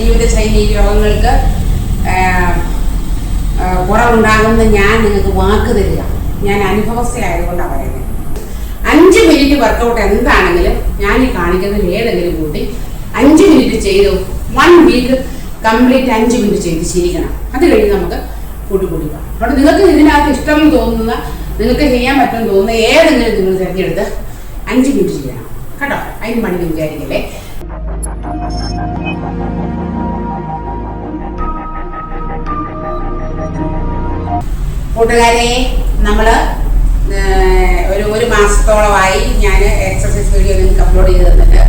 ജീവിതശൈലി രോഗങ്ങൾക്ക് കുറവുണ്ടാകുമെന്ന് ഞാൻ നിങ്ങൾക്ക് വാക്ക് തരിക. ഞാൻ അനുഭവസ്ഥയായതുകൊണ്ടാണ് പറയുന്നത്. അഞ്ച് മിനിറ്റ് വർക്കൗട്ട് എന്താണെങ്കിലും ഞാൻ ഈ കാണിക്കുന്നതിൽ ഏതെങ്കിലും കൂട്ടി അഞ്ച് മിനിറ്റ് ചെയ്തു വൺ വീക്ക് കംപ്ലീറ്റ് അഞ്ച് മിനിറ്റ് ചെയ്ത് ശീലിക്കണം. അത് കഴിഞ്ഞ് നമുക്ക് കൂട്ടി കൂടിക്കാം. അവിടെ നിങ്ങൾക്ക് ഇതിനകത്ത് ഇഷ്ടം തോന്നുന്ന നിങ്ങൾക്ക് ചെയ്യാൻ പറ്റുമെന്ന് തോന്നുന്ന ഏതെങ്കിലും നിങ്ങൾ തിരഞ്ഞെടുത്ത് അഞ്ച് മിനിറ്റ് ചെയ്യണം. കേട്ടോ? അതിന് മണി വിചാരിക്കല്ലേ കൂട്ടുകാരെ നമ്മൾ ഒരു ഒരു മാസത്തോളമായി ഞാൻ എക്സസൈസ് വീഡിയോ നിങ്ങൾക്ക് അപ്ലോഡ് ചെയ്ത് തന്നിട്ട്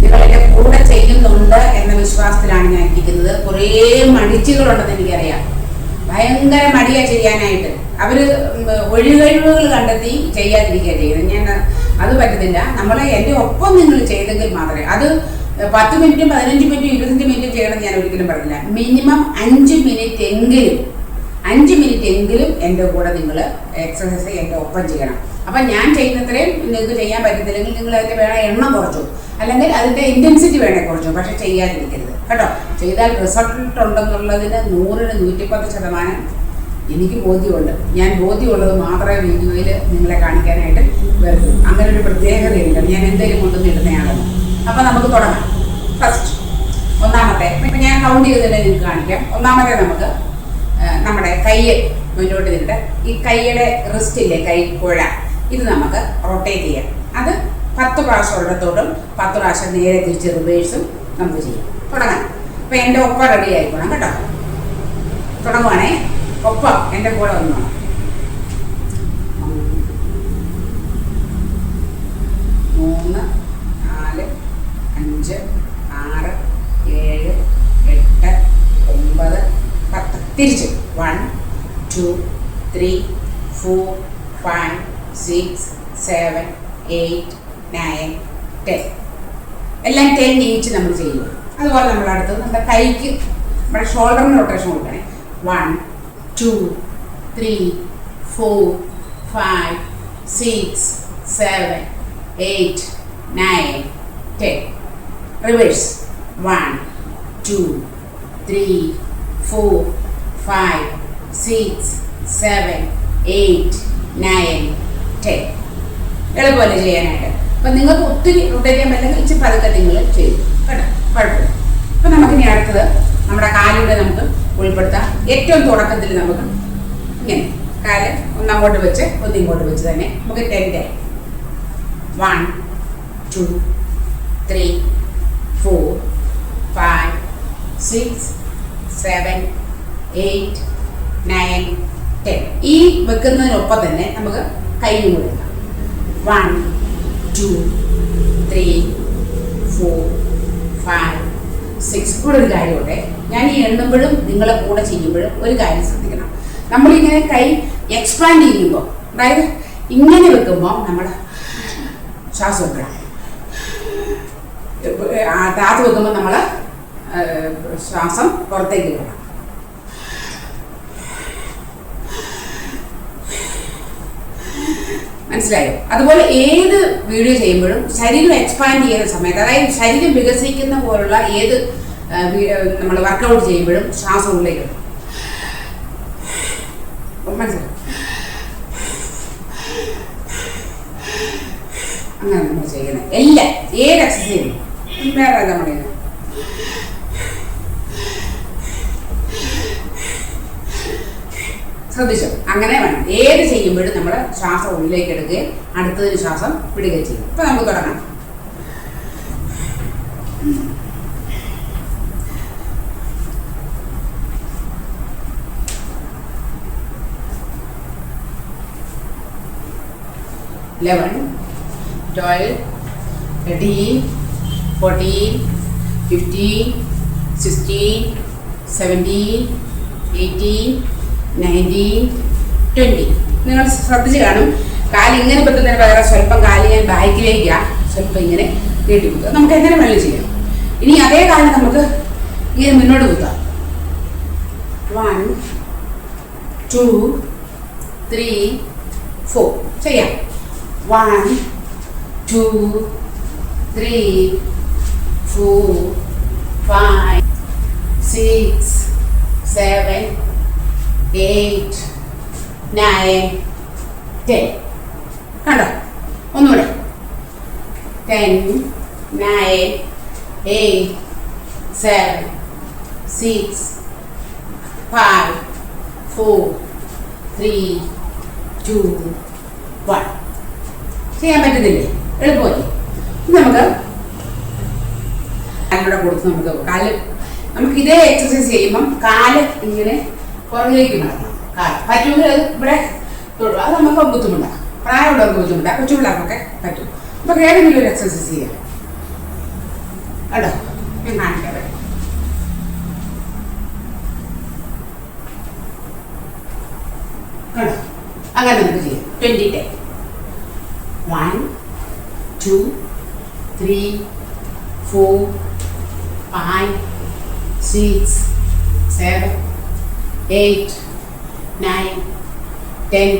നിങ്ങൾ എന്റെ കൂടെ ചെയ്യുന്നുണ്ട് എന്ന വിശ്വാസത്തിലാണ് ഞാൻ ഇരിക്കുന്നത്. കുറേ മടിച്ചുകളുണ്ടെന്ന് എനിക്കറിയാം. ഭയങ്കര മടിയാ ചെയ്യാനായിട്ട്. അവർ ഒഴികഴിവുകൾ കണ്ടെത്തി ചെയ്യാതിരിക്കുക ചെയ്യുന്നത്. ഞാൻ അത് പറ്റത്തില്ല. നമ്മൾ എന്റെ ഒപ്പം നിങ്ങൾ ചെയ്തെങ്കിൽ മാത്രമേ അത് പത്ത് മിനിറ്റും പതിനഞ്ച് മിനിറ്റും ഇരുപത്തഞ്ച് മിനിറ്റും ചെയ്യണമെന്ന് ഞാൻ ഒരിക്കലും പറഞ്ഞില്ല. മിനിമം അഞ്ച് മിനിറ്റ് എങ്കിലും അഞ്ച് മിനിറ്റ് എങ്കിലും എന്റെ കൂടെ നിങ്ങൾ എക്സസൈസ് എന്റെ ഒപ്പം ചെയ്യണം. അപ്പം ഞാൻ ചെയ്യുന്നത്രയും നിങ്ങൾക്ക് ചെയ്യാൻ പറ്റത്തില്ലെങ്കിൽ നിങ്ങൾ അതിന്റെ വേണ എണ്ണം കുറച്ചു. അല്ലെങ്കിൽ അതിന്റെ ഇന്റൻസിറ്റി വേണേ കുറച്ചു. പക്ഷേ ചെയ്യാതിരിക്കരുത്. കേട്ടോ? ചെയ്താൽ റിസൾട്ട് ഉണ്ടെന്നുള്ളതിന് നൂറിന് നൂറ്റിപ്പത്ത് ശതമാനം എനിക്ക് ബോധ്യമുണ്ട്. ഞാൻ ബോധ്യമുള്ളത് മാത്രമേ വീഡിയോയിൽ നിങ്ങളെ കാണിക്കാനായിട്ട് വരൂ. അങ്ങനെ ഒരു പ്രത്യേകതയുണ്ട്. ഞാൻ എന്തെങ്കിലും കൊണ്ടു ഇടുന്നയാളാണ് അപ്പം നമുക്ക് തുടങ്ങാം. ഫസ്റ്റ് ഒന്നാമത്തെ ഇപ്പം ഞാൻ കൗണ്ട് ചെയ്തിട്ട് നിങ്ങൾക്ക് കാണിക്കാം. ഒന്നാമത്തെ നമുക്ക് നമ്മുടെ കൈ മുന്നോട്ട് നിന്നിട്ട് ഈ കൈയുടെ റിസ്റ്റില്ലേ കൈ കുഴ ഇത് നമുക്ക് റൊട്ടേറ്റ് ചെയ്യാം. അത് പത്ത് പ്രാവശ്യം ഉള്ളിടത്തോടും പത്ത് പ്രാവശ്യം നേരെ തിരിച്ച് റിവേഴ്സും നമുക്ക് ചെയ്യാം. തുടങ്ങാം. അപ്പം എന്റെ ഒപ്പം റെഡി ആയിക്കോണം കേട്ടോ. തുടങ്ങുവാണേ. ഒപ്പം എന്റെ കൂടെ വന്നു. മൂന്ന് നാല് അഞ്ച് ആറ് ഏഴ് എട്ട് ഒമ്പത് തിരിച്ച്. One two three four five six seven eight nine ten എല്ലാം ടെൻ ഇഞ്ച് നമ്മൾ ചെയ്യുക അതുപോലെ നമ്മൾ അടുത്തത് നമ്മുടെ കൈക്ക് നമ്മുടെ ഷോൾഡറിന് റൊട്ടേഷൻ കൊടുക്കണേ one two three four five six seven eight nine ten reverse one two three four five six seven eight nine ten എളുപ്പമല്ലേ ചെയ്യാനായിട്ട്. അപ്പം നിങ്ങൾക്ക് ഒത്തിരി റൊട്ടേറ്റ് ചെയ്യാൻ പറ്റില്ലെങ്കിൽ ഇച്ചിരി പതുക്കെ നിങ്ങൾ ചെയ്തു കേട്ടോ? കുഴപ്പമില്ല. അപ്പം നമുക്കിനി അടുത്തത് നമ്മുടെ കാലിലൂടെ നമുക്ക് ഉൾപ്പെടുത്താം. ഏറ്റവും തുടക്കത്തിൽ നമുക്ക് ഇങ്ങനെ കാൽ ഒന്നങ്ങോട്ട് വെച്ച് ഒന്നിങ്ങോട്ട് വെച്ച് തന്നെ നമുക്ക് ടെന്റെ one two three four five six seven eight nine ten ഈ വെക്കുന്നതിനൊപ്പം തന്നെ നമുക്ക് കൈയും കൊടുക്കാം one two three four five six കൂടെ ഒരു കാര്യമുണ്ട്. ഞാൻ ഈ എണ്ണുമ്പോഴും നിങ്ങളെ കൂടെ ചെയ്യുമ്പോഴും ഒരു കാര്യം ശ്രദ്ധിക്കണം. നമ്മളിങ്ങനെ കൈ എക്സ്പാൻഡ് ചെയ്യുമ്പോൾ അതായത് ഇങ്ങനെ വെക്കുമ്പോൾ നമ്മൾ ശ്വാസം വെക്കണം താത്ത് വെക്കുമ്പോൾ നമ്മൾ ശ്വാസം പുറത്തേക്ക് വിടണം മനസ്സിലായോ? അതുപോലെ ഏത് വീഡിയോ ചെയ്യുമ്പോഴും ശരീരം എക്സ്പാൻഡ് ചെയ്യുന്ന സമയത്ത് അതായത് ശരീരം വികസിക്കുന്ന പോലുള്ള ഏത് നമ്മൾ വർക്കൗട്ട് ചെയ്യുമ്പോഴും ശ്വാസം ഉള്ളിലേക്ക് മനസ്സിലായി? അങ്ങനെ നമ്മൾ ചെയ്യുന്നത്. എല്ലാം ഏത് എക്സസൈസും വേറെ എന്താ പറയുന്നത് ശ്രദ്ധിച്ചോ. അങ്ങനെ വേണം. ഏത് ചെയ്യുമ്പോഴും നമ്മൾ ശ്വാസം ഉള്ളിലേക്ക് എടുക്കുകയും അടുത്തതിന് ശ്വാസം വിടുകയും ചെയ്യും. ഇപ്പം നമുക്ക് തുടങ്ങാം. Eleven twelve thirteen fourteen fifteen sixteen seventeen eighteen nineteen twenty നിങ്ങൾ ശ്രദ്ധിച്ച് കാണും. കാൽ ഇങ്ങനെ പറ്റുന്നതിന് പകരം സ്വല്പം കാൽ ഞാൻ ബാക്കിലേക്കാ. സ്വല്പം ഇങ്ങനെ നീട്ടി കുത്തുക. നമുക്ക് എങ്ങനെ വേണമെങ്കിലും ചെയ്യാം. ഇനി അതേ കാലം നമുക്ക് ഇങ്ങനെ മുന്നോട്ട് കുത്താം. വൺ ടു ത്രീ ഫോർ ചെയ്യാം. One two three four five nine ten കണ്ടോ? ഒന്നുകൂടെ. Ten nine eight seven six five four three two one ചെയ്യാൻ പറ്റുന്നില്ലേ എളുപ്പമല്ലേ? നമുക്ക് കാലിലൂടെ കൊടുത്ത് നമുക്ക് കാൽ നമുക്ക് ഇതേ എക്സസൈസ് ചെയ്യുമ്പം കാൽ ഇങ്ങനെ പുറകിലേക്ക് പറ്റുമെങ്കിൽ അത് ഇവിടെ തൊടുക അത് നമുക്ക് ബുദ്ധിമുട്ടാണ്. പ്രായമുള്ളവർക്ക് ബുദ്ധിമുട്ടാണ്. കൊച്ചു പിള്ളേർക്കൊക്കെ പറ്റും. അപ്പൊ ഏതെങ്കിലും ഒരു എക്സസൈസ് ചെയ്യാം. കേട്ടോ ഞാൻ കാണിക്കാം. കേട്ടോ അങ്ങനെ നമുക്ക് ചെയ്യാം. Twenty ten one two three four five six seven, eight, nine, ten,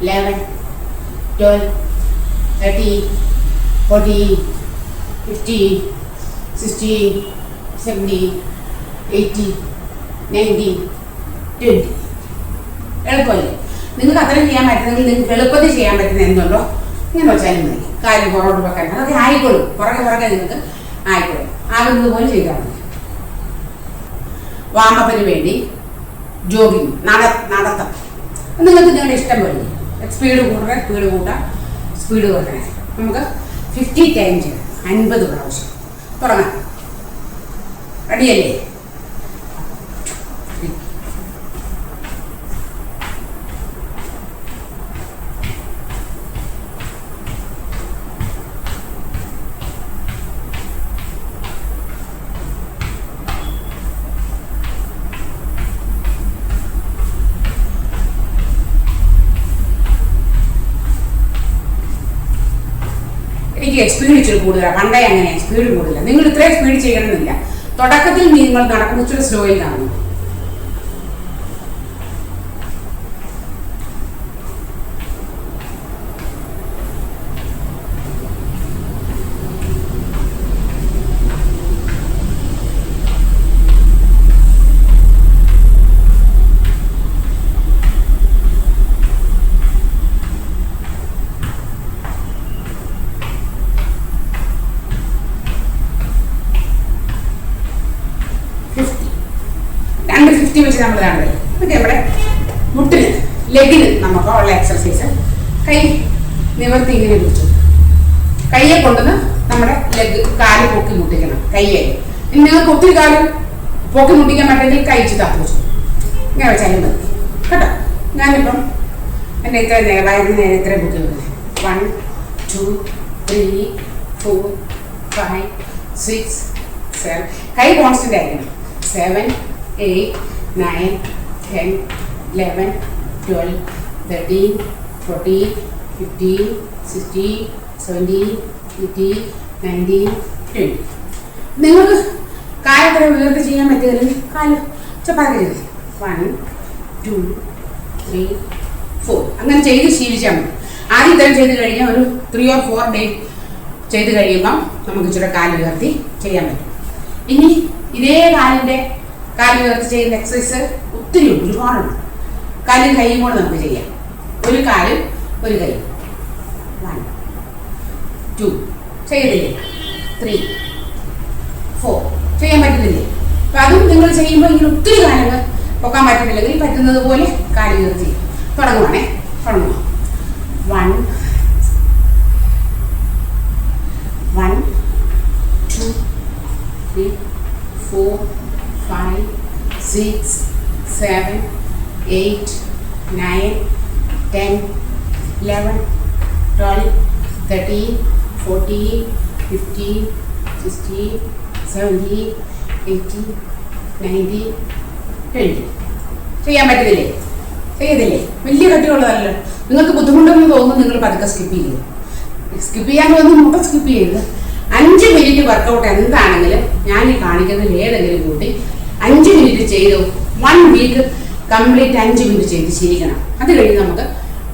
eleven, twelve, thirteen, fourteen, fifteen, sixteen, seventeen, eighteen, nineteen, twenty. എളുപ്പമല്ലേ? നിങ്ങൾക്ക് അത്രയും ചെയ്യാൻ പറ്റുന്നെങ്കിൽ നിങ്ങൾക്ക് എളുപ്പത്തിൽ ചെയ്യാൻ പറ്റുന്ന എന്തുണ്ടോ ഇങ്ങനെ വെച്ചാലും മതി. കാര്യം പുറകോട്ട് വെക്കാൻ? അതൊക്കെ ആയിക്കോളും. പുറകെ പുറകെ നിങ്ങൾക്ക് ആയിക്കോളും. ആകുന്നത് പോലെ ചെയ്താൽ മതി. വാമപ്പിന് വേണ്ടി ജോഗിങ് നട നടത്തം. നിങ്ങൾക്ക് നിങ്ങളുടെ ഇഷ്ടം പോലെ. സ്പീഡ് കൂട്ടണേ സ്പീഡ് കൂട്ടാം സ്പീഡ് കുറയ്ക്കണേ നമുക്ക് ഫിഫ്റ്റി ടൈം ചെയ്യാം അൻപത് പ്രാവശ്യം. തുടങ്ങാം. റെഡിയല്ലേ എനിക്ക് എക്സ്പീരിയൻസ് ഇച്ചിരി കൂടുതലാണ് പണ്ടേ അങ്ങനെ സ്പീഡ് കൂടുതലാണ് നിങ്ങൾ ഇത്രയും സ്പീഡ് ചെയ്യണമെന്നില്ല. തുടക്കത്തിൽ നിങ്ങൾ നടക്കുന്ന ഇച്ചിരി സ്ലോയിൽ കാണുന്നു ഫിഫ്റ്റി രണ്ട് ഫിഫ്റ്റി വെച്ച് എവിടെ മുട്ടിൽ ലെഗിന് നമുക്ക് ഉള്ള എക്സർസൈസ് കൈ നിവർത്തി ഇങ്ങനെ പിടിച്ചു. കയ്യെ കൊണ്ടുവന്ന് നമ്മുടെ ലെഗ് കാൽ പൊക്കി മുട്ടിക്കണം. കയ്യെ ഇനി നിങ്ങൾക്ക് ഒത്തിരി കാൽ പൊക്കി മുട്ടിക്കാൻ പറ്റെങ്കിൽ കഴിച്ച് തപ്പിച്ചു ഇങ്ങനെ വെച്ചാലും മതി കേട്ടോ? ഞാനിപ്പം എന്റെ ഇത്ര നേരം ഞാൻ ഇത്ര പൊക്കി വെക്കുന്നത് one two three four five six seven കൈ കോൺസ്റ്റന്റ് ആയിരിക്കണം. Seven eight nine ten eleven twelve thirteen fourteen fifteen sixteen seventeen eighteen nineteen twenty നിങ്ങൾക്ക് കാലത്ര ഉയർത്തി ചെയ്യാൻ പറ്റിയതിൽ കാൽ ചപ്പാത്തി വൺ ടു ത്രീ ഫോർ അങ്ങനെ ചെയ്ത് ശീലിച്ചാൽ മതി. ആദ്യം ഇത്തരം ചെയ്ത് കഴിഞ്ഞാൽ ഒരു ത്രീ ഓർ ഫോർ ഡേ ചെയ്ത് കഴിയുമ്പം നമുക്ക് ഇച്ചിരി കാൽ ഉയർത്തി ചെയ്യാൻ പറ്റും. ഇനി ഇതേ കാലിന്റെ കാൽ ഉയർത്തി ചെയ്യുന്ന എക്സസൈസ് ഒത്തിരി ഒരുപാടുണ്ട്. കാലും കൈയും കൂടെ നമുക്ക് ചെയ്യാം. ഒരു കാലും ഒരു കൈ വൺ ടു ചെയ്തില്ലേ ത്രീ ഫോർ ചെയ്യാൻ പറ്റുന്നില്ലേ അപ്പൊ അതും നിങ്ങൾ ചെയ്യുമ്പോൾ ഇങ്ങനെ ഒത്തിരി കാലങ്ങൾ പൊക്കാൻ പറ്റുന്നില്ലെങ്കിൽ പറ്റുന്നത് പോലെ കാൽ ഉയർത്തി തുടങ്ങുവാണേ തുടങ്ങുക one one two three four five six seven eight nine ten eleven twelve thirteen fourteen fifteen sixteen seventeen eighteen nineteen twenty ചെയ്യാൻ പറ്റത്തില്ലേ ചെയ്തില്ലേ? വലിയ കട്ടിയുള്ളതല്ലോ നിങ്ങൾക്ക് ബുദ്ധിമുട്ടെന്ന് തോന്നുന്നു നിങ്ങൾ പതുക്കെ സ്കിപ്പ് ചെയ്യും. സ്കിപ്പ് ചെയ്യാൻ തോന്നുന്നു മുട്ട സ്കിപ്പ് ചെയ്ത് അഞ്ച് മിനിറ്റ് വർക്കൗട്ട് എന്താണെങ്കിലും ഞാൻ ഈ കാണിക്കുന്നതിൽ ഏതെങ്കിലും കൂട്ടി അഞ്ച് മിനിറ്റ് ചെയ്തു. വൺ വീക്ക് കംപ്ലീറ്റ് അഞ്ച് മിനിറ്റ് ചെയ്ത് ശീലിക്കണം. അത് കഴിഞ്ഞ് നമുക്ക്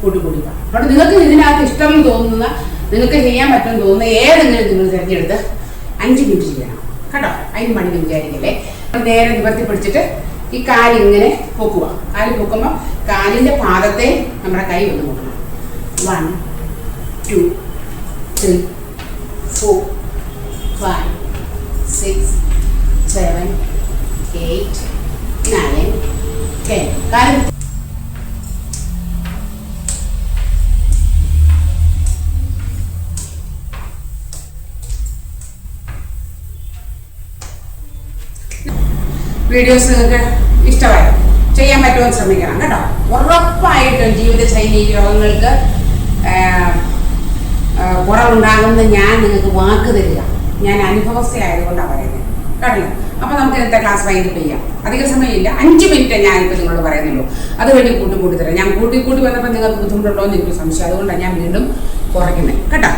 ഫുഡ് കൊടുക്കാം. അപ്പോൾ നിങ്ങൾക്ക് ഇതിനകത്ത് ഇഷ്ടം തോന്നുന്ന നിങ്ങൾക്ക് ചെയ്യാൻ പറ്റുമെന്ന് തോന്നുന്ന ഏതെങ്കിലും നിങ്ങൾ തിരഞ്ഞെടുത്ത് അഞ്ച് മിനിറ്റ് ചെയ്യണം. കേട്ടോ? അതിന് മണി വിചാരിക്കല്ലേ? നേരെ നിവർത്തി പിടിച്ചിട്ട് ഈ കാലിങ്ങനെ പൊക്കുക കാൽ പൊക്കുമ്പോൾ കാലിന്റെ പാദത്തെ നമ്മുടെ കൈ ഒന്ന് നോക്കണം one two three four five six seven eight nine videos നിങ്ങൾക്ക് ഇഷ്ടമായി ചെയ്യാൻ പറ്റുമെന്ന് ശ്രമിക്കണം കേട്ടോ. ഉറപ്പായിട്ടും ജീവിതശൈലി രോഗങ്ങൾക്ക് കുറവുണ്ടാകുമെന്ന് ഞാൻ നിങ്ങൾക്ക് വാക്ക് തരിക. ഞാൻ അനുഭവസ്ഥയായതുകൊണ്ടാണ് പറയുന്നത്. കേട്ടില്ല അപ്പൊ നമുക്ക് ഇന്നത്തെ ക്ലാസ് വൈകിട്ട് ചെയ്യാം. അധിക സമയമില്ല. അഞ്ച് മിനിറ്റ് ഇപ്പൊ നിങ്ങളോട് പറയുന്നുള്ളൂ. അത് വേണ്ടി കൂട്ടി കൂട്ടി തരാം. ഞാൻ കൂട്ടി കൂട്ടി വന്നപ്പോൾ നിങ്ങൾക്ക് ബുദ്ധിമുട്ടുണ്ടോ എന്ന് എനിക്ക് സംശയം. അതുകൊണ്ടാണ് ഞാൻ വീണ്ടും കുറയ്ക്കുന്നത്. കേട്ടോ?